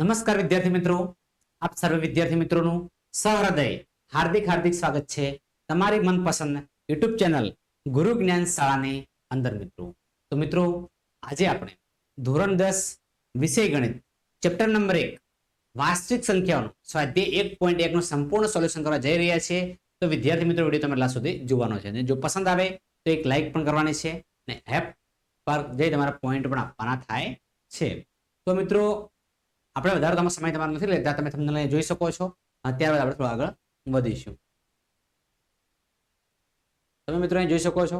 નમસ્કાર વિદ્યાર્થી મિત્રો. આપ સર્વ વિદ્યાર્થી મિત્રોનું સહૃદય, હાર્દિક હાર્દિક સ્વાગત છે તમારી મનપસંદ યુટ્યુબ ચેનલ ગુરુ જ્ઞાન શાળાની અંદર મિત્રો. તો મિત્રો, આજે આપણે ધોરણ દસ વિષય ગણિત, ચેપ્ટર નંબર એક, વાસ્તવિક સંખ્યાઓનું, સ્વાધ્યાય એક પોઈન્ટ એકનું સંપૂર્ણ સોલ્યુશન કરવા જઈ રહ્યા છીએ. તો વિદ્યાર્થી મિત્રો, વીડિયો તમે સુધી જોવાનો છે. અને જો પસંદ આવે, તો એક લાઈક પણ કરવાની છે અને એપ પર જઈ તમારા પોઈન્ટ પણ આપવાના થાય છે. તો મિત્રો આપણે વધારે તમારો સમય તમારો નથી લેતા તમે તમને જોઈ શકો છો. ત્યારબાદ આપણે થોડું આગળ વધીશું. તમે મિત્રો અહીં જોઈ શકો છો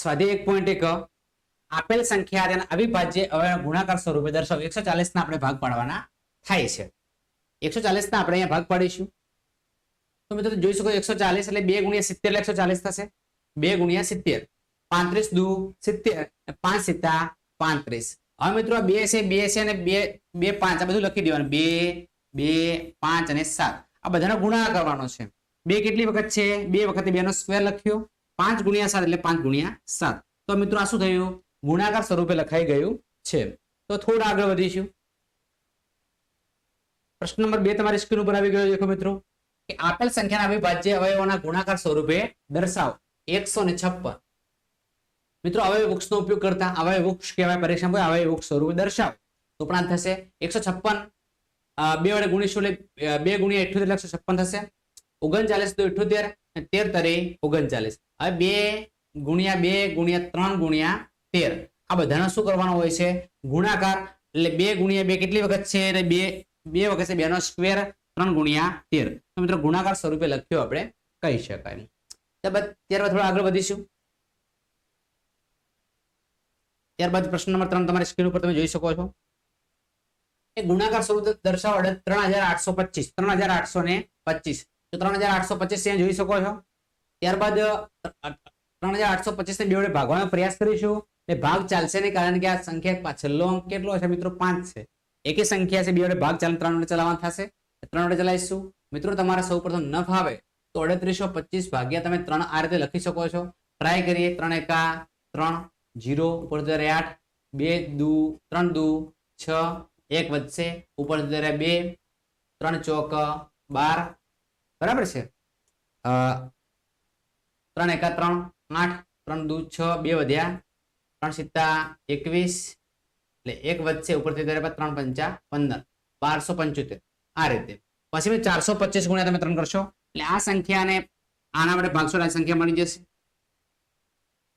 સ્વાધ્યાય એક પોઈન્ટ એક, આપેલ સંખ્યા તેના અવિભાજ્ય અવયવ ગુણાકાર સ્વરૂપે દર્શાવ. એકસો ચાલીસ ના આપણે ભાગ પાડવાના થાય છે. એકસો ચાલીસ ના આપણે અહીંયા ભાગ પાડીશું. તો મિત્રો જોઈ શકો એકસો ચાલીસ એટલે બે ગુણ્યા સિત્તેર, એટલે એકસો ચાલીસ થશે. બે ગુણ્યા સિત્તેર. પાંત્રીસ દુ સિત્તેર, પાંચ સિત્તા પાંત્રીસ. હવે મિત્રો બે છે બે છે અને બે બે પાંચ, આ બધું લખી દેવાનું. બે બે, પાંચ અને સાત. આ બધાનો ગુણાકાર કરવાનો છે. બે કેટલી વખત છે? બે વખતે બે નો સ્ક્વેર લખ્યો. પાંચ ગુણ્યા સાત એટલે પાંચ ગુણ્યા સાત. તો મિત્રો આ શું થયું? ગુણાકાર સ્વરૂપે લખાઈ ગયું છે. તો થોડા આગળ વધીશું. પ્રશ્ન નંબર બે તમારી સ્ક્રીન ઉપર આવી ગયો દેખો મિત્રો. કે આપેલ સંખ્યાના અવિભાજ્ય અવયવોના ગુણાકાર સ્વરૂપે દર્શાવો. એકસો ને છપ્પન. મિત્રો અવયવ વૃક્ષનો ઉપયોગ કરતા અવયવ વૃક્ષ કહેવાય પરીક્ષામાં અવયવ વૃક્ષ સ્વરૂપે દર્શાવે. તો ઉપરાંત થશે એકસો છપ્પન બે વડે ગુણીશું એટલે બે ગુણ્યા ઇઠ્યોતેર એકસો છપ્પન થશે. ઓગણચાલીસ તો ઇઠ્યોતેર તેર તરે ઓગણચાલીસ. હવે બે ગુણ્યા બે ગુણ્યા ત્રણ ગુણ્યા તેર. આ બધાનો શું કરવાનો હોય છે? ગુણાકાર. એટલે બે ગુણ્યા બે કેટલી વખત છે? અને બે બે વખત છે, બે નો સ્ક્વેર ત્રણ ગુણ્યા તેર. તો મિત્રો, ગુણાકાર સ્વરૂપે લખ્યો આપણે, કહી શકાય. ત્યારબાદ ત્યારબાદ થોડા આગળ વધીશું. ત્યારબાદ પ્રશ્ન નંબર ત્રણ તમારી સ્ક્રીન ઉપર તમે જોઈ શકો છો. એ ગુણાકાર સ્વરૂપ દર્શાવો ત્રણ હજાર આઠસો પચીસ, ત્રણ હજાર આઠસો ને પચીસ. તો ત્રણ હજાર આઠસો પચીસ ત્યાં જોઈ શકો છો. ત્યારબાદ ત્રણ હજાર આઠસો પચીસ ને બે વડે ભાગવાનો પ્રયાસ કરીશું. એટલે ભાગ ચાલશે નહીં કારણ કે આ સંખ્યા છેલ્લો અંક કેટલો છે મિત્રો? પાંચ છે. એક સંખ્યા છે બે વડે ભાગ ચાલે ત્રણ વડે ચલાવવાનું થશે. ત્રણ વડે ચલાવીશું. મિત્રો, તમારે સૌ પ્રથમ ન ફાવે તો અડત્રીસો પચીસ ભાગ્યા તમે ત્રણ આ રીતે લખી શકો છો. ટ્રાય કરીએ, ત્રણ એકા, ત્રણ જીરો ઉપર જયારે આઠ, બે, દુ, ત્રણ, દુ, છ, એક વધશે. ઉપર જયારે બે, ત્રણ, ચોક, બાર, બરાબર છે? ત્રણ, એકા, ત્રણ, આઠ, ત્રણ, દુ, છ, બે વધ્યા. ત્રણ સિત્તા એકવીસ, એટલે એક વધશે. ઉપરથી ત્યારે ત્રણ પંચા પંદર. બારસો પંચોતેર. આ રીતે. પછી મેં ચારસો પચીસ ગુણ્યા તમે ત્રણ કરશો. એટલે આ સંખ્યાને આના માટે ભાગશો સંખ્યા મળી જશે.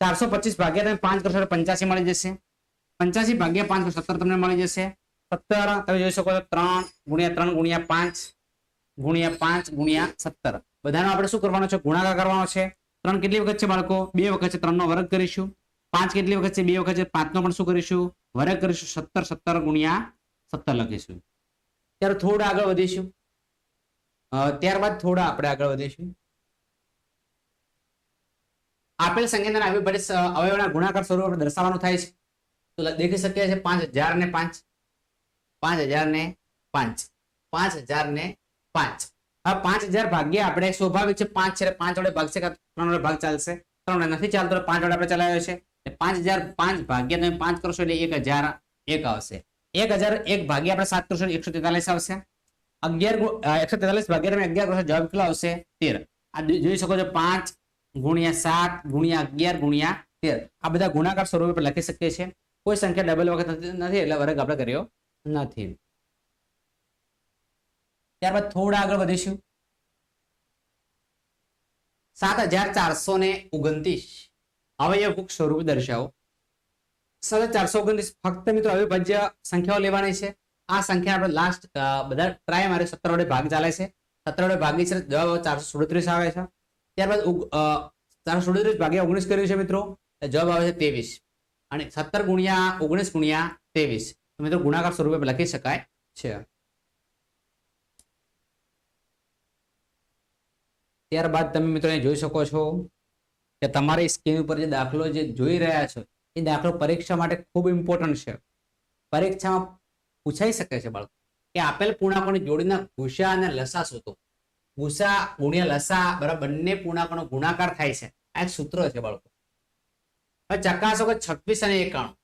ચારસો પચીસ ભાગ્યા તમે પાંચ કરશો પંચાસી મળી જશે. પંચ્યાસી ભાગ્યા પાંચ સત્તર તમને મળી જશે. સત્તર, તમે જોઈ શકો છો ત્રણ ગુણ્યા ત્રણ ગુણ્યા પાંચ ગુણ્યા પાંચ ગુણ્યા સત્તર. બધાનો આપણે શું કરવાનો છે? ગુણાકાર કરવાનો છે. ત્રણ કેટલી વખત છે બાળકો? બે વખત છે, ત્રણનો વર્ગ કરીશું. પાંચ કેટલી વખત છે? બે વખત છે, પાંચનો પણ શું કરીશું? વર્ગ કરીશું, સત્તર સત્તર ગુણ્યા સત્તર લખીશું. ત્યારે થોડા આગળ વધીશું. ત્યારબાદ થોડા આપણે આગળ વધીશું. આપેલ સંખ્યાના અવિભાજ્ય અવયવના ગુણાકાર સ્વરૂપ દર્શાવવાનું થાય છે. તો દેખી શકીએ છીએ પાંચ હજાર ને પાંચ. પાંચ હજાર ને પાંચ. પાંચ હજાર ને પાંચ. હવે પાંચ હજાર ભાગ્યા આપણે સ્વાભાવિક છે પાંચ છે પાંચ વડે ભાગશે કે ત્રણ વડે ભાગ ચાલશે. ત્રણ નથી ચાલતો પાંચ વડે આપણે ચલાવ્યો છે. પાંચ હજાર પાંચ ભાગ્યા તમે પાંચ કરશો એટલે એક હજાર એક આવશે. એક હજાર એક ભાગ્યા આપણે સાત કરશો એકસો તેતાલીસ આવશે. અગિયાર એકસો તેતાલીસ ભાગ્યા તમે અગિયાર કરશો જવાબ કેટલો આવશે? તેર. આ જોઈ શકો છો પાંચ ગુણ્યા સાત, ગુણ્યા અગિયાર, ગુણ્યા તેર. આ બધા ગુણાકાર સ્વરૂપે લખી શકીએ છીએ. કોઈ સંખ્યા ડબલ વખત નથી- એટલે વર્ગ આપણે કર્યો નથી. ત્યારબાદ થોડા આગળ વધીશું. સાત હજાર ચારસો ને ઓગણત્રીસ. અવયવ વૃક્ષ સ્વરૂપ દર્શાવો. સતત ચારસો ઓગણત્રીસ. ફક્ત મિત્રો અવિભાજ્ય સંખ્યાઓ લેવાની છે. આ સંખ્યા આપણે લાસ્ટ બધા ટ્રાય મારે સત્તર વડે ભાગ ચાલે છે. સત્તર વડે ભાગી છે જવાબ ચારસો સુડત્રીસ આવે છે. ત્યારબાદ ચારસો સુડત્રીસ ભાગ્યા ઓગણીસ કર્યું છે મિત્રો. જવાબ આવે છે ત્રેવીસ. અને સત્તર ગુણ્યા ઓગણીસ ગુણ્યા ત્રેવીસ. મિત્રો ગુણાકાર સ્વરૂપે લખી શકાય છે. ત્યારબાદ તમે મિત્રો જોઈ શકો છો કે તમારી સ્ક્રીન ઉપર જે દાખલો જે જોઈ રહ્યા છો, એ દાખલો પરીક્ષા માટે ખૂબ ઇમ્પોર્ટન્ટ છે. પરીક્ષામાં પૂછાઈ શકે છે બાળકો કે આપેલ પૂર્ણાંકોની જોડીના ગુસા અને લસા શોધો. ગુસા ગુણ્યા લસા, બરાબર, બંને પૂર્ણાંકોનો ગુણાકાર થાય છે. આ એક સૂત્ર છે બાળકો. ચકાસો કે છવ્વીસ અને એકાણું.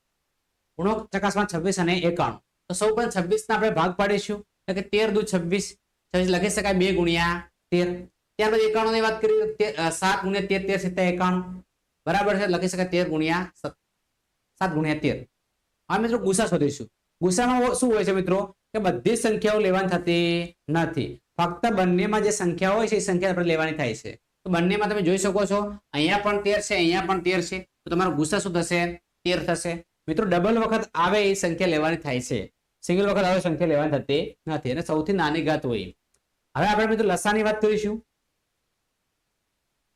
ગુણો ચકાસમાં છવ્વીસ અને એકાણું. તો સૌ પ્રથમ છવ્વીસ ના આપણે ભાગ પાડીશું. એટલે કે તેર દુ છવ્વીસ. છવ્વીસ લખી શકાય બે ગુણ્યા તેર. ત્યારબાદ એકાણું ની વાત કરીએ સાત ગુણ્યા તેર તેર સિત્તેર એકાણું. બરાબર છે? લખી શકાય તેર ગુણ્યા સાત ગુણ્યા તેર. હવે મિત્રો ગુસા શોધીશું. ગુસામાં શું હોય છે મિત્રો? કે બધી સંખ્યાઓ લેવાની થતી નથી. ફક્ત બંનેમાં જે સંખ્યા હોય છે, એ સંખ્યા આપણે લેવાની થાય છે. તો બંનેમાં તમે જોઈ શકો છો, અહીંયા પણ તેર છે, અહીંયા પણ તેર છે. તો તમારો ગુસ્સા શું થશે? તેર થશે. મિત્રો, ડબલ વખત આવે એ સંખ્યા લેવાની થાય છે. સિંગલ વખત આવે સંખ્યા લેવાની થતી નથી. અને સૌથી નાની ઘાત હોય હવે આપણે મિત્રો લસાની વાત કરીશું.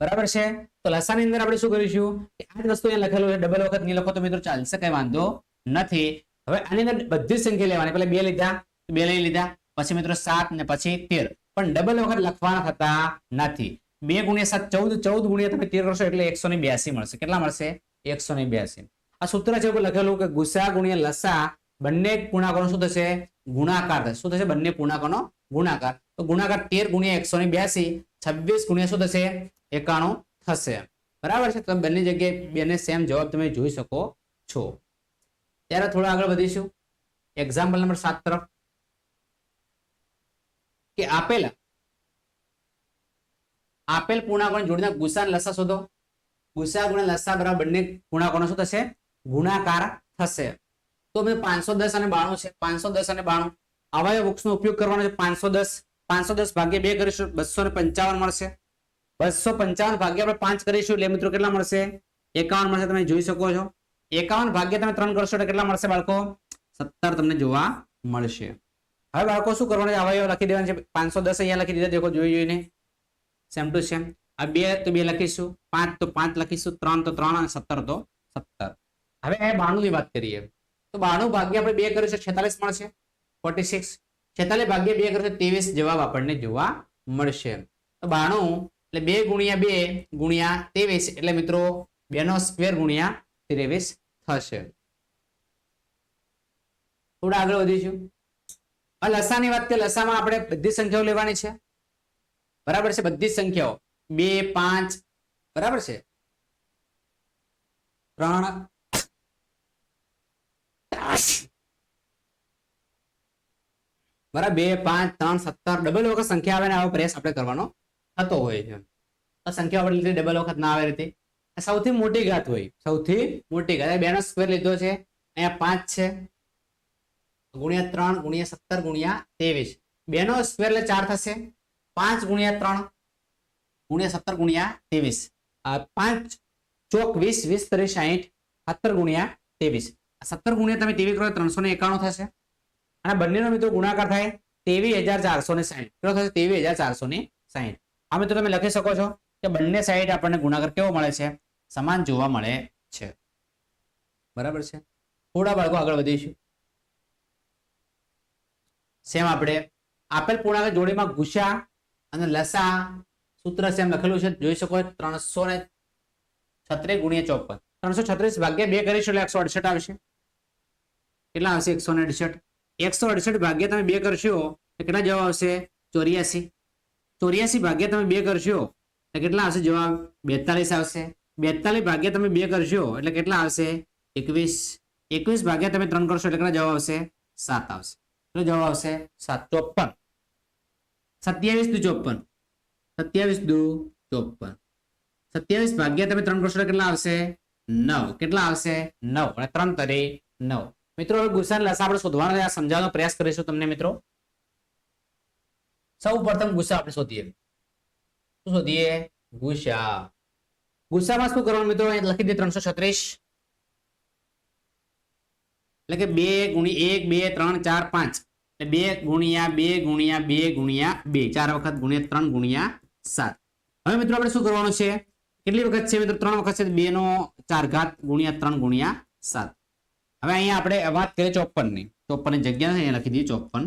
બરાબર છે? તો લસાની અંદર આપણે શું કરીશું? કે આ જ વસ્તુ અહીંયા લખેલું છે, ડબલ વખત નહીં લખો તો મિત્રો ચાલશે, કઈ વાંધો નથી. હવે આની અંદર બધી જ સંખ્યા લેવાની. પેલા બે લીધા, બે લઈ લીધા. પછી મિત્રો સાત ને પછી તેર. પણ ડબલ વખત લખવાના થતા નથી. બે ગુણ્યા સાત, ચૌદ ચૌદ ગુણ્યા તમે તેર કરશો એટલે એકસો બ્યાસી મળશે. કેટલા મળશે? એકસો ને બ્યાસી. આ સૂત્ર છે લખેલું કે ગુસા ગુણ્યા લસા બંને પૂર્ણાંકોનો શું થશે? ગુણાકાર થશે. શું થશે? બંને પૂર્ણાંકોનો ગુણાકાર. તો ગુણાકાર તેર ગુણ્યા એકસો ને બ્યાસી, છવ્વીસ ગુણ્યા શું થશે? એકાણું થશે. બરાબર છે? તમે બંને જગ્યાએ બેને સેમ જવાબ તમે જોઈ શકો છો. ત્યારે થોડા આગળ વધીશું. એક્ઝામ્પલ નંબર સાત તરફ. કે આપેલ આપેલ પૂર્ણાંકોની જોડીના ગુસા લસા શોધો. ગુસા ગુણ્યા લસા બરાબર બંને પૂર્ણાંકોનો શું થશે? ગુણાકાર થશે. તો મેં પાંચસો દસ અને બાણું છે. પાંચસો દસ અને બાણું. આવા વૃક્ષનો ઉપયોગ કરવાનો છે પાંચસો દસ. પાંચસો દસ ભાગ્યે બે કરીશું, બસો ને પંચાવન મળશે. બસો પંચાવન ભાગ્યા આપણે પાંચ કરીશું એટલે મિત્રો કેટલા મળશે? એકાવન મળશે, તમે જોઈ શકો છો. એકાવન ભાગ્યા તમે ત્રણ કરશો એટલે કેટલા મળશે બાળકો? સત્તર તમને જોવા મળશે. હવે બાળકો શું કરવાનું છે? અવયવ લખી દેવાનું છે. પાંચસો દસ અહીંયા લખી દીધા. દેખો જોઈ જોઈને. સેમ ટુ સેમ આ બે તો બે લખીશું. પાંચ તો પાંચ લખીશું. ત્રણ તો ત્રણ અને સત્તર તો સત્તર. હવે અહીંયા બાણું ની વાત કરીએ. તો બાણું ભાગ્ય આપણે બે કરીશું છેતાલીસ મળશે. ફોર્ટી સિક્સ છેતાલીસ ભાગ્ય બે કરીશું ત્રેવીસ જવાબ આપણને જોવા મળશે. તો બાણું એટલે બે ગુણ્યા બે ગુણ્યા ત્રેવીસ. એટલે મિત્રો બે નો સ્ક્વેર ગુણ્યા ત્રેવીસ થશે. થોડા આગળ વધીશું. હવે લસાની વાત કે લસામાં આપણે બધી સંખ્યાઓ લેવાની છે? બરાબર છે? બધી સંખ્યાઓ. બે, પાંચ, બરાબર છે? ત્રણ બરાબર, બે, પાંચ, ત્રણ, સત્તર, ડબલ વખત સંખ્યા આવે ને આવો પ્રયાસ આપણે કરવાનો થતો હોય છે. આ સંખ્યા આપણે લીધી, ડબલ વખત ના આવે રીતે સૌથી મોટી ઘાત હોય. સૌથી મોટી ઘાત. બે નો સ્ક્વેર લીધો છે. અહીંયા પાંચ છે. ગુણ્યા ત્રણ ગુણ્યા સત્તર ગુણ્યા ત્રેવીસ. બે નો સ્ક્વેર એટલે ચાર થશે. પાંચ ગુણ્યા ત્રણ ગુણ્યા સત્તર ગુણ્યા ત્રેવીસ. પાંચ ચોક વીસ વીસ ત્રીસ, સાહીઠ, સત્તર ગુણ્યા ત્રેવીસ. સત્તર ગુણ્યા તમે ત્રેવીસ કરો ત્રણસો ને એકાણું થશે. અને બંનેનો મિત્રો ગુણાકાર થાય ત્રેવીસ હજાર ચારસો ને સાહીઠ. કેટલો થશે? ત્રેવીસ હજાર ચારસો ને સાહીઠ. આ મિત્રો તમે લખી શકો છો કે બંને સાઈડ આપણને ગુણાકાર કેવો મળે છે? સમાન જોવા મળે છે. બરાબર છે? થોડા બાળકો આગળ વધીશું. સેમ આપણે આપેલ પૂર્ણાંક જોડીમાં ગુસા અને લસા સૂત્ર સેમ લખેલું છે. જોઈ શકો ત્રણસો ને છત્રીસ ગુણ્યા ચોપન. ત્રણસો છત્રીસ ભાગ્યા બે કરીશું એટલે એકસો અડસઠ આવશે. કેટલા આવશે? એકસો ને અડસઠ. એકસો અડસઠ ભાગ્યા તમે બે કરશો, તો કેટલા જવાબ આવશે? ચોર્યાસી. ચોર્યાસી ભાગ્યા તમે બે કરશો, તો કેટલા આવશે જવાબ? બેતાલીસ આવશે. બેતાલીસ ભાગ્યા તમે બે કરશો, એટલે કેટલા આવશે? એકવીસ. એકવીસ ભાગ્યા તમે ત્રણ કરશો, એટલે કેટલા જવાબ આવશે? સાત આવશે. કેટલો જવાબ આવશે? સાત. ચોપન. સત્યાવીસ દુ ચોપન. સત્યાવીસ દુ ચોપન. સત્યાવીસ ભાગ્યા તમે ત્રણ કરશો કેટલા આવશે? નવ. કેટલા આવશે? નવ. અને ત્રણ તરી નવ. મિત્રો, હવે ગુસ્સા લસા આપણે શોધવાનો સમજાવવાનો પ્રયાસ કરીશું તમને, મિત્રો. સૌ પ્રથમ ગુસ્સા આપણે શોધીએ. શું શોધીએ? ગુસ્સા. ગુસ્સામાં શું કરવાનું, મિત્રો? લખી દે ત્રણસો છત્રીસ. એટલે કે બે ગુણ્યા એક, બે, ત્રણ, ચાર, પાંચ. એટલે બે ગુણ્યા બે ગુણ્યા બે ગુણ્યા બે. ચાર વખત ગુણ્યા ત્રણ ગુણ્યા સાત. હવે મિત્રો આપણે શું કરવાનું છે? કેટલી વખત છે મિત્રો? ત્રણ વખત છે બે નો ચાર ઘાત ગુણ્યા ત્રણ ગુણ્યા સાત. હવે અહીંયા આપણે વાત કરીએ ચોપનની ચોપનની જગ્યા છે, અહીંયા લખી દઈએ ચોપન.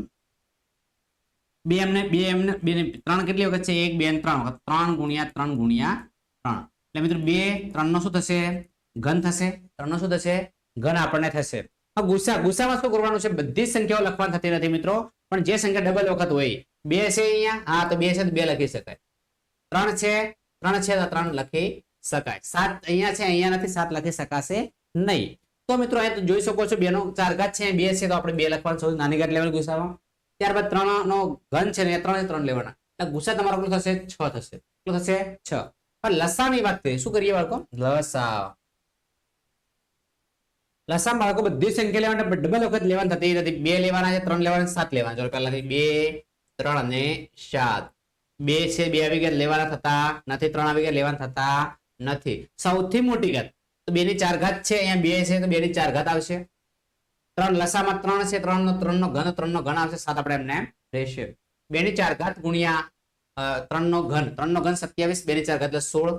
બે એમને બે એમને, બે ત્રણ કેટલી વખત છે? એક, બે ત્રણ વખત. ત્રણ ગુણ્યા ત્રણ ગુણ્યા ત્રણ. એટલે મિત્રો બે ત્રણ નો શું થશે? ઘન થશે. ત્રણ નો શું થશે? ઘન આપણને થશે. હવે ગુસ્સા, ગુસ્સામાં શું કરવાનું છે? બધી સંખ્યાઓ લખવાની થતી નથી મિત્રો. પણ જે સંખ્યા ડબલ વખત હોય, બે છે અહીંયા, હા, તો બે છે તો બે લખી શકાય. ત્રણ છે ત્રણ છે તો ત્રણ લખી શકાય. સાત અહીંયા છે, અહીંયા નથી, સાત લખી શકાશે નહીં. તો મિત્રો, અહીંયા જોઈ શકો છો બે નો ચાર ઘાત છે, બે છે તો આપણે બે લખવાનું સૌથી નાની ઘાત લેવાનું ગુસામાં ત્યારબાદ ત્રણ નો ઘન છે ને ત્રણ ત્રણ લેવાના. એટલે ગુસા તમારો કેટલો થશે? છ થશે. કેટલો થશે? છ. પણ લસાની વાત કરીએ, શું કરીએ બાળકો? લસા લસા બાળકો બધી સંખ્યા લેવાના ડબલ વખત લેવાની થતી નથી. બે લેવાના છે, ત્રણ લેવાના સાત લેવાના છે. પહેલા બે, ત્રણ અને સાત. બે છે, બે આવી ગયા, લેવાના થતા નથી. ત્રણ આવી ગયા, લેવાના થતા નથી. સૌથી મોટી ઘાત. તો બે ની ચાર ઘાત છે, અહીંયા બે છે, તો બે ની ચાર ઘાત આવશે. ત્રણ લસામાં ત્રણ છે ત્રણ નો ત્રણ નો ઘન ત્રણ નો ઘન આવશે. સાત આપણે એમને રહેશે. બે ની ચાર ઘાત ગુણ્યા ત્રણ નો ઘન. ત્રણ નો ઘન સત્યાવીસ બે ની ચાર ઘાત એટલે સોળ.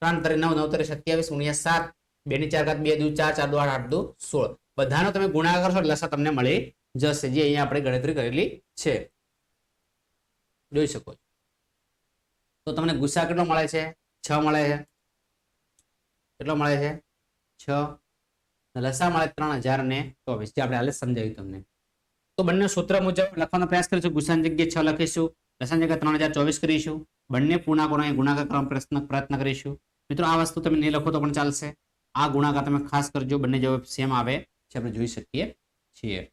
ત્રણ તરી નવ નવ તરી સત્યાવીસ ગુણ્યા સાત. બે ની ચાર ઘાત બે દુ ચાર ચાર દુ આઠ આઠ દુ સોળ. બધાનો તમે ગુણાકાર એટલે લસા તમને મળી જશે, જે અહીંયા આપણે ગણતરી કરેલી છે. જોઈ શકો છો. તો તમને ગુસ્સા કેટલો મળે છે? છ મળે છે. કેટલો મળે છે? છ. લસા મળે ત્રણ હજાર ને ચોવીસ. જે આપણે હાલે સમજાવ્યું તમને. તો બંને સૂત્ર મુજબ લખવાનો પ્રયાસ કરીશું. ગુસ્સાની જગ્યાએ છ લખીશું. લસાની જગ્યાએ ત્રણ હજાર ચોવીસ કરીશું. બંને પૂર્ણાંકોનો ગુણાકાર કરવાનો પ્રયત્ન પ્રયત્ન કરીશું. મિત્રો, આ વસ્તુ તમે નહીં લખો તો પણ ચાલશે. આ ગુણાકાર તમે ખાસ કરજો, બંને જવાબ સેમ આવે છે, આપણે જોઈ શકીએ છીએ.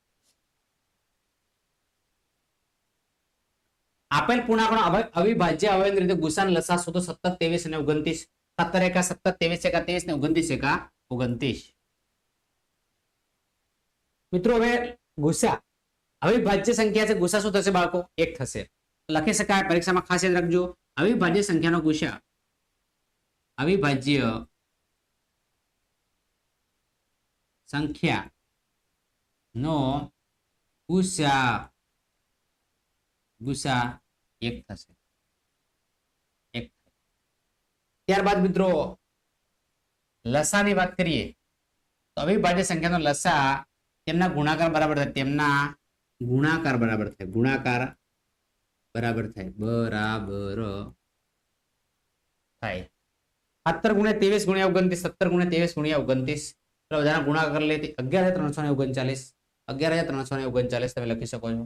આપેલ પૂર્ણાંકનો અવ- અવિભાજ્ય અવયવ રીતે ગુસાન લસા શોધો સતત ત્રેવીસ અને ઓગણત્રીસ. સત્તર એકા સત્તર, ત્રેવીસ એકા ત્રેવીસ ને ઓગણત્રીસ એકા ઓગણત્રીસ. મિત્રો, હવે ગુસા. અવિભાજ્ય સંખ્યા છે, ગુસા શું થશે બાળકો? એક થશે. લખી શકાય, પરીક્ષામાં ખાસ યાદ રાખજો. અવિભાજ્ય સંખ્યાનો ગુસા. અવિભાજ્ય સંખ્યા નો ગુસા ગુસા એક થશે. એક ત્યારબાદ મિત્રો, લસાની વાત કરીએ, તો અવિભાજ્ય સંખ્યાનો લસા તેમના ગુણાકાર બરાબર થાય. તેમના ગુણાકાર બરાબર થાય. ગુણાકાર બરાબર થાય. બરાબર થાય. સત્તર ગુણ્યા ત્રેવીસ ગુણ્યા ઓગણત્રીસ, સત્તર ગુણ્યા ત્રેવીસ ગુણ્યા ઓગણત્રીસ એટલે બધાના ગુણાકાર લેતી અગિયાર હજાર ત્રણસો ને ઓગણચાલીસ. અગિયાર હજાર ત્રણસો ને ઓગણચાલીસ તમે લખી શકો છો.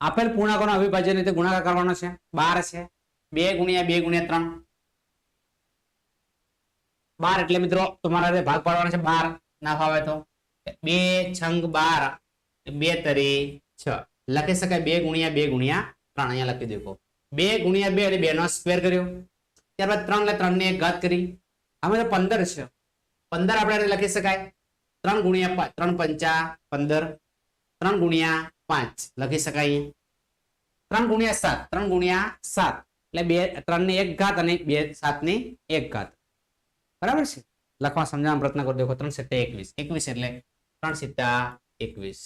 આપેલ પૂર્ણાંકોનો અવિભાજ્ય રીતે ગુણાકાર કરવાનો છે. બાર છે. બે ગુણ્યા બે ગુણ્યા ત્રણ. બાર એટલે મિત્રો તમારા ભાગ પાડવાનો છે. બાર ના ફાવે તો. બે છંગ બાર. બે તરી છ. લખી શકાય બે ગુણ્યા બે ગુણ્યા ત્રણ. અહીંયા લખી દેખો બે ગુણ્યા બે એટલે બે નો સ્ક્વેર કર્યો. ત્યારબાદ ત્રણ એટલે ત્રણ ને એક ઘાત કરી. હવે તો પંદર છે. પંદર આપણે લખી શકાય. ત્રણ ગુણ્યા પાંચ ત્રણ પંચા, પંદર, ત્રણ ગુણ્યા પાંચ. લખી શકાય ત્રણ ગુણ્યા સાત, ત્રણ ગુણ્યા સાત. એટલે બે ત્રણની એક ઘાત અને બે સાતની એક ઘાત. બરાબર છે? લખવા સમજાવવાનો પ્રયત્ન કરો. દેખો, ત્રણ સિત્તા એકવીસ. એકવીસ એટલે ત્રણ સિત્તા એકવીસ.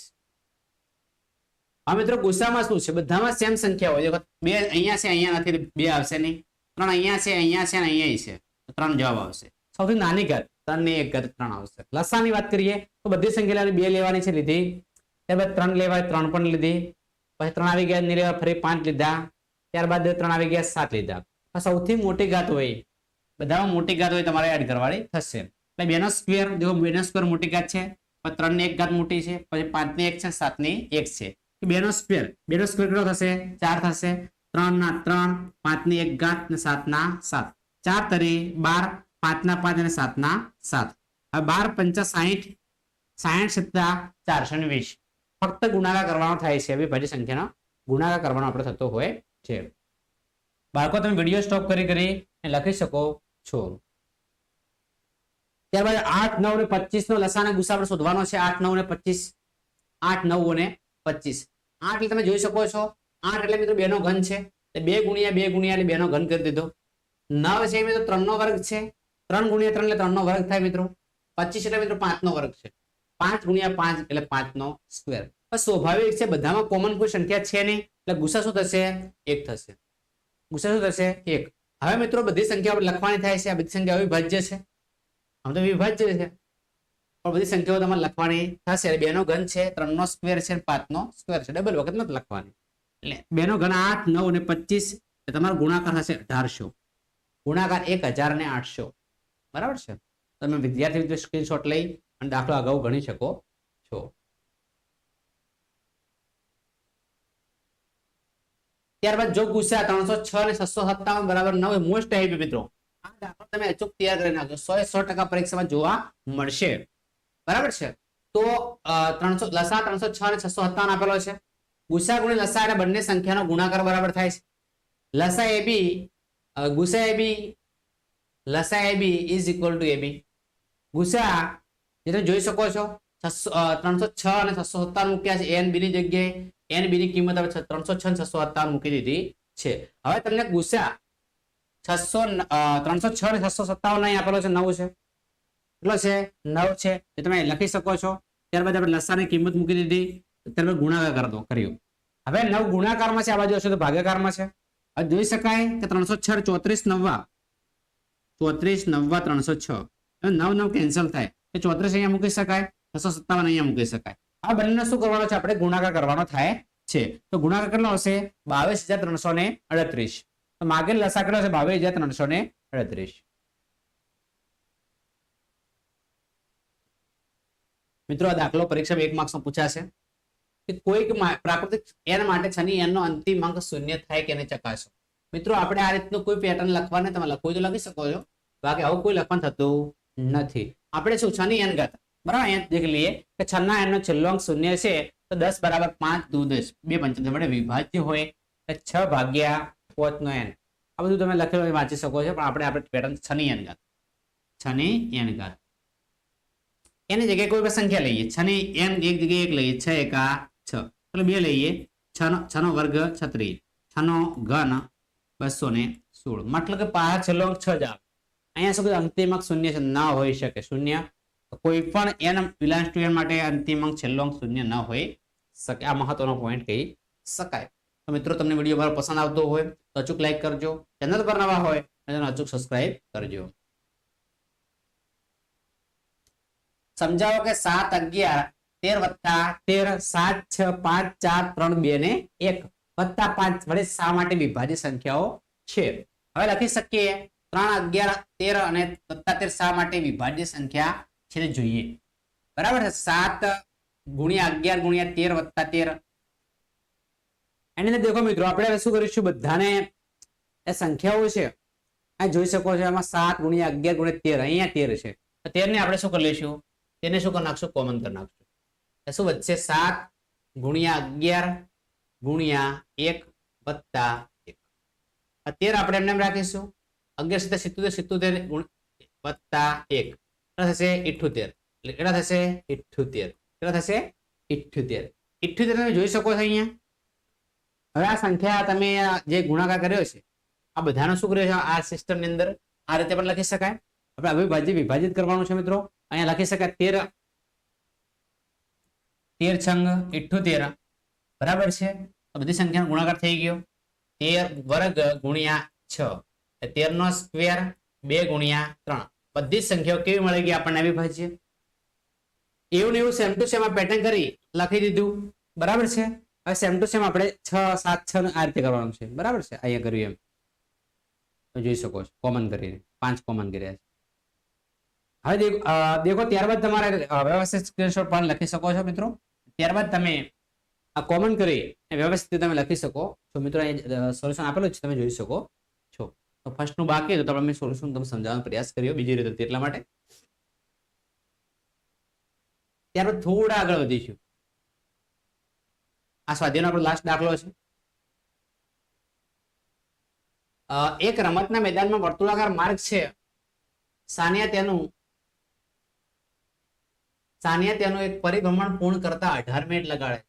હવે મિત્રો ગુસ્સામાં શું છે? બધામાં સેમ સંખ્યા હોય. દેખો, બે અહીંયા છે, અહીંયા નથી, બે આવશે નહીં. ત્રણ અહીંયા છે અહીંયા છે, અને અહીંયા છે. ત્રણ જવાબ આવશે. સૌથી નાની ઘર ત્રણ એક ઘર ત્રણ આવશે. લસાની વાત કરીએ તો બધી સંખ્યા બે લેવાની છે લીધી. ત્યારબાદ ત્રણ લેવાય, ત્રણ પણ લીધી. પછી ત્રણ આવી ગયા, નહીં લેવા ફરી પાંચ લીધા. ત્યારબાદ ત્રણ આવી ગયા, સાત લીધા. સૌથી મોટી ઘાત હોય. બધામાં મોટી ઘાત હોય તમારે એડ કરવાની થશે. એટલે બેનો સ્ક્વેર જો બેનો સ્ક્વેર મોટી ઘાત છે પછી ત્રણની એક ઘાત મોટી છે, પછી પાંચની એક છે સાતની એક છે. બેનો સ્ક્વેર બેનો સ્ક્વેર કેટલો થશે? ચાર થશે. ત્રણ ના ત્રણ પાંચની એક ઘાત ને સાત ના સાત. ચાર તરી બાર પાંચ ના પાંચ અને સાત ના સાત. હવે બાર, પંચા સાહીઠ સાહીઠ સત્તા ચારસો ને વીસ. ફક્ત ગુણાકાર કરવાનો થાય છે. અવિભાજ્ય સંખ્યાનો ગુણાકાર કરવાનો આપણે થતો હોય છે. બાળકો, તમે વીડિયો સ્ટોપ કરી કરી લખી શકો છો. ત્યારબાદ આઠ, નવ ને પચીસ નો લસાના ગુસ્સા આપણે શોધવાનો છે. આઠ, નવ ને પચીસ. આઠ, નવ અને પચીસ. આઠ એટલે તમે જોઈ શકો છો. આઠ એટલે મિત્રો બે નો ઘન છે. બે ગુણ્યા બે ગુણ્યા એટલે બે નો ઘન કરી દીધો. નવ છે મિત્રો ત્રણ વર્ગ છે. ત્રણ ગુણ્યા ત્રણ એટલે ત્રણ વર્ગ થાય મિત્રો. પચીસ એટલે મિત્રો પાંચ નો વર્ગ છે. પાંચ ગુણ્યા પાંચ એટલે પાંચ નો સ્ક્વેર સ્વાભાવિક છે, બધામાં કોમન કોઈ સંખ્યા છે નહીં? એટલે ગુસા શું થશે? એક થશે. ગુસા શું થશે? એક. હવે મિત્રો બધી સંખ્યાઓ લખવાની થાય છે. આ બધી સંખ્યા અવિભાજ્ય છે. આમ તો વિભાજ્ય છે. પણ બધી સંખ્યાઓ તમારે લખવાની થશે. બે નો ઘન છે ત્રણ નો સ્ક્વેર છે પાંચ નો સ્ક્વેર છે. ડબલ વખત નથી લખવાની. એટલે બે નો ઘન આઠ, નવ અને પચીસ તમારો ગુણાકાર થશે અઢારસો. ગુણાકાર એક હજાર ને આઠસો. બરાબર છે? તમે વિદ્યાર્થી મિત્રો સ્ક્રીનશોટ લઈ અને દાખલો અગાઉ ગણી શકો છો. ત્યારબાદ જો ગુસ્સા ત્રણસો છ ને છસો સત્તાવન બરાબર નવ મોસ્ટ આઈપી મિત્રો. આ દાખલો તમે અચૂક તૈયાર કરી નાખજો. સો સો ટકા પરીક્ષામાં જોવા મળશે. બરાબર છે? તો ત્રણસો, લસા ત્રણસો છ અને છસો સત્તાવન આપેલો છે. ગુસા ગુણી લસા એટલે બંને સંખ્યાનો ગુણાકાર બરાબર થાય છે. લસા એ બી ગુસા એ બી, લસા A B is equal to A B ગુસા જે તમે જોઈ શકો છો છસો ત્રણસો છ અને છસો સત્તાવન મૂક્યા છે. એન બી ની જગ્યાએ એન બી ની કિંમત હવે ત્રણસો છ અને છસો સત્તાવન મૂકી દીધી છે. હવે તમને ગુસા છસો ત્રણસો છ અને છસો સત્તાવન અહીં આપેલો છે, નવ છે. કેટલો છે? નવ છે. એ તમે લખી શકો છો. ત્યારબાદ આપણે લસાની કિંમત મૂકી દીધી. ત્યારબાદ ગુણાકાર કરી કર્યું. હવે નવ ગુણાકારમાં છે, આ બાજુ હશે તો ભાગાકારમાં છે. જોઈ શકાય કે ત્રણસો છ ચોત્રીસ નવ્વા. ચોત્રીસ નવ્વા ત્રણસો છ. નવ નવ કેન્સલ થાય. તો ચોત્રીસ અહીંયા મૂકી શકાય, છસો સત્તાવન અહીંયા મૂકી શકાય. આ બંને શું કરવાનો છે? આપણે ગુણાકાર કરવાનો થાય છે. તો ગુણાકાર કેટલો હશે બાવીસ હજાર ત્રણસો ને અડત્રીસ. તો માગેલ લસા કેટલો હશે બાવીસ હજાર ત્રણસો ને અડત્રીસ. મિત્રો, આ દાખલો પરીક્ષામાં એક માર્ક્સમાં પૂછાશે. કે કોઈક પ્રાકૃતિક એન માટે છની એનનો અંતિમ અંક શૂન્ય થાય કે નહીં ચકાસો. મિત્રો, આપણે આ રીતનું કોઈ પેટર્ન લખવાને તમે લખવું તો લખી શકો છો. બાકી આવું કોઈ લખવાનું થતું નથી. આપણે શું, છની એન ગાતા બરાબર, અહીંયા દેખી લઈએ કે છના એનનો છેલ્લો અંક શૂન્ય છે, તો દસ બરાબર પાંચ દુ દસ. બે પંચોતેર વડે વિભાજ્ય હોય તો છ ભાગ્યા પોચ નો એન. આ બધું તમે લખેલું વાંચી શકો છો, પણ આપણે આપણે પેટર્ન છની એન ગાત છની એન ગાત એની જગ્યાએ કોઈ પણ સંખ્યા લઈએ. છની એન એક જગ્યાએ એક લઈએ. છ એકા છ. એટલે બે લઈએ. છ નો છ નો વર્ગ છત્રીસ છ નો ઘન બસો ને સોળ. મતલબ કે પાછા છેલ્લો છ જ આવે. અહીંયા શું અંતિમ અંક શૂન્ય ના હોઈ શકે. શૂન્ય. કોઈ પણ એન બિલોંગ્સ ટુ માટે અંતિમ અંક છેલ્લો અંક શૂન્ય ન હોઈ શકે. આ મહત્વનો પોઈન્ટ કહી શકાય. તો મિત્રો, તમને વીડિયો મારો પસંદ આવતો હોય તો અચૂક લાઈક કરજો. ચેનલ પર નવા હોય અચૂક સબસ્ક્રાઇબ કરજો. સમજાવો કે સાત અગિયાર તેર વત્તા તેર, સાત, છ, પાંચ, ચાર, ત્રણ, બે ને એક. વત્તા પાંચ વડે શા માટે વિભાજ્ય સંખ્યાઓ છે? હવે લખી શકીએ. ત્રણ, અગિયાર, તેર અને વત્તા શા માટે વિભાજ્ય સંખ્યા છે તે જોઈએ. બરાબર છે? સાત ગુણ્યા અગિયાર ગુણ્યા તેર વત્તા તેર. એની અંદર દેખો મિત્રો, આપણે શું કરીશું? બધાને એ સંખ્યાઓ છે, આ જોઈ શકો છો, એમાં સાત ગુણ્યા અગિયાર ગુણ્યા તેર, અહીંયા તેર છે. તો તેરને આપણે શું કરી લઈશું? તેને શું કરી નાખશું? કોમન કરી નાખશું. શું વધશે? સાત ગુણ્યા અગિયાર ગુણ્યા એક વત્તા એક. અત્યારે આપણે એમને એમ રાખીશું. અગિયાર સિત્તેર, સિત્તોતેર સિત્તોતેર ગુણ- વત્તા એક. કેટલા થશે? ઇઠ્યોતેર. એટલે કેટલા થશે? ઇઠ્યોતેર. કેટલા થશે? ઇઠ્યોતેર. ઇઠ્યોતેર તમે જોઈ શકો છો અહીંયા. હવે આ સંખ્યા તમે જે ગુણાકાર કર્યો છે, આ બધાનો શું કર્યો છે? આ સિસ્ટમની અંદર આ રીતે પણ લખી શકાય. આપણે અવિભાજ્ય વિભાજિત કરવાનું છે મિત્રો. અહીંયા લખી શકાય. તેર તેર છંગ ઇઠ્ઠોતેર બરાબર છે? તો બધી સંખ્યાનો ગુણાકાર થઈ ગયો. તેર વર્ગ ગુણ્યા છ. તેર નો સ્ક્વેર બે ગુણ્યા ત્રણ. બધી સંખ્યાઓ કેવી મળી ગઈ આપણને અવિભાજ્ય? એવું ને એવું સેમ ટુ સેમ પેટર્ન કરી લખી દીધું. બરાબર છે? હવે સેમ ટુ સેમ આપણે છ, સાત, છ આ રીતે કરવાનું છે. બરાબર છે? અહીંયા કર્યું એમ. તો જોઈ શકો છો. કોમન કરીને. પાંચ કોમન કર્યા છે. હવે દેખો ત્યારબાદ તમારે વ્યવસ્થિત સ્ક્રીનશોટ પણ લખી શકો છો મિત્રો. ત્યારબાદ તમે આ કોમન કરી વ્યવસ્થિત તમે લખી શકો. છો મિત્રો સોલ્યુશન આપેલું છે, તમે જોઈ શકો. છો તો ફર્સ્ટનું બાકી, તો તમે સોલ્યુશન તમે સમજાવવાનો પ્રયાસ કર્યો. બીજી રીતે એટલા માટે. ત્યારબાદ થોડા આગળ વધીશું. આ સ્વાધ્યાયનો આપણો લાસ્ટ દાખલો છે. એક રમતના મેદાનમાં વર્તુળાકાર માર્ગ છે. સાનિયા તેનું સાનિયા તેનું એક પરિભ્રમણ પૂર્ણ કરતા અઢાર મિનિટ લગાડે.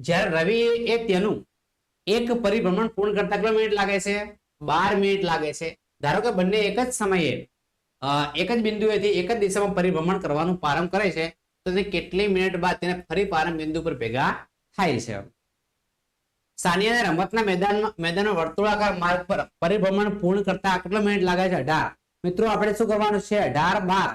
જ્યારે રવિ એ તેનું એક પરિભ્રમણ પૂર્ણ કરતા કેટલા મિનિટ લાગે છે? બાર મિનિટ લાગે છે. ધારો કે બંને એક જ સમયે એક જ બિંદુએથી એક જ દિશામાં પરિભ્રમણ કરવાનું પ્રારંભ કરે છે, તો તેને કેટલી મિનિટ બાદ તેને ફરી પ્રારંભ બિંદુ પર ભેગા થાય છે? સાનિયાને રમતના મેદાનમાં, મેદાનનો વર્તુળાકાર માર્ગ પર પરિભ્રમણ પૂર્ણ કરતા કેટલો મિનિટ લાગે છે? અઢાર. મિત્રો, આપણે શું કરવાનું છે? અઢાર બાર.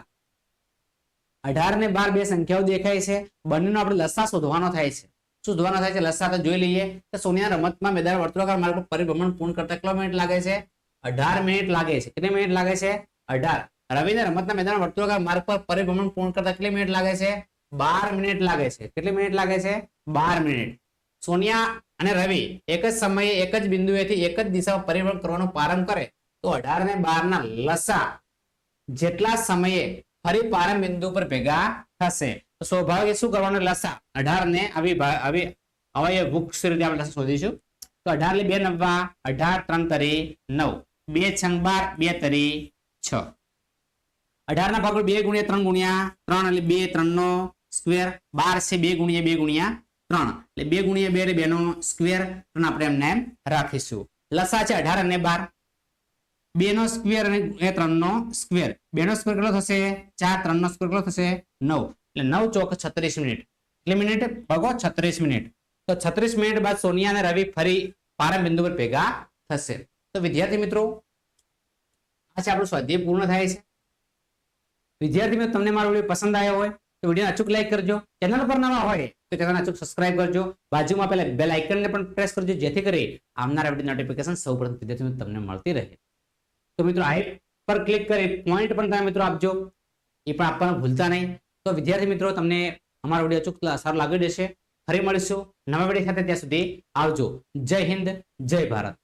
અઢાર ને બાર બે સંખ્યાઓ દેખાય છે. બંનેનો આપણે લસા શોધવાનો થાય છે. શું શોધવાનો થાય છે? લસા તો જોઈ લઈએ તો સોનિયા રમતમાં મેદાન વર્તુળાકાર માર્ગ પર પરિભ્રમણ પૂર્ણ કરતા કેટલા મિનિટ લાગે છે? અઢાર મિનિટ લાગે છે. કેટલી મિનિટ લાગે છે? અઢાર. રવિને રમતના મેદાન વર્તુળાકાર માર્ગ પર પરિભ્રમણ પૂર્ણ કરતા કેટલી મિનિટ લાગે છે? બાર મિનિટ લાગે છે. કેટલી મિનિટ લાગે છે? બાર મિનિટ. સોનિયા અને રવિ એક જ સમયે એક જ બિંદુએથી એક જ દિશામાં પરિભ્રમણ કરવાનો પ્રારંભ કરે તો અઢાર ને બાર ના લસા જેટલા સમયે ફરી પ્રારંભ બિંદુ પર ભેગા થશે. તો સ્વાભાવિક શું કરવાનું લસા? અઢાર ને આવી અવયવ વૃક્ષ રીતે આપણે લસા શોધીશું. તો અઢાર એટલે બે નવા, અઢાર ત્રણ તરી નવ. બે છંગ બાર, બે તરી છ. અઢાર ના ભાગો બે ગુણ્યા ત્રણ ગુણ્યા ત્રણ એટલે બે ત્રણ નો સ્ક્વેર. બાર છે બે ગુણ્યા બે ગુણ્યા ત્રણ. એટલે બે ગુણ્યા બે એટલે બે નો સ્ક્વેર આપણે એમને એમ રાખીશું. લસા છે અઢાર અને બાર. બે નો સ્ક્વેર અને ત્રણ નો સ્ક્વેર બે નો સ્ક્વેર કેટલો થશે? ચાર, ત્રણ નો સ્ક્વેર કેટલો થશે? નવ. એટલે નવ ચોક છત્રીસ મિનિટ. એટલે મિનિટ ભગો છત્રીસ મિનિટ. તો છત્રીસ મિનિટ બાદ સોનિયા અને રવિ ફરી પારમ બિંદુ પર ભેગા થશે. તો વિદ્યાર્થી મિત્રો, આ છે આપણું સ્વાધ્યાય પૂર્ણ થાય છે. વિદ્યાર્થી મિત્રો, તમને મારો વીડિયો પસંદ આવ્યો હોય, તો વીડિયો અચૂક લાઈક કરજો. ચેનલ પર નવા હોય, તો ચેનલ અચૂક સબસ્ક્રાઇબ કરજો. બાજુમાં પેલા બેલ આઇકનને પણ પ્રેસ કરજો, જેથી કરી આવનારા વીડિયો નોટિફિકેશન સૌપ્રથમ વિદ્યાર્થી તમને મળતી રહે. તો મિત્રો આ પર ક્લિક કરી પોઈન્ટ પણ તમે મિત્રો આપજો. એ પણ આપવાનું ભૂલતા નહીં. તો વિદ્યાર્થી મિત્રો, તમને અમારો વીડિયો અચૂક સારો લાગી જશે. ફરી મળીશું નવા વીડિયો સાથે. ત્યાં સુધી આવજો. જય હિન્દ, જય ભારત.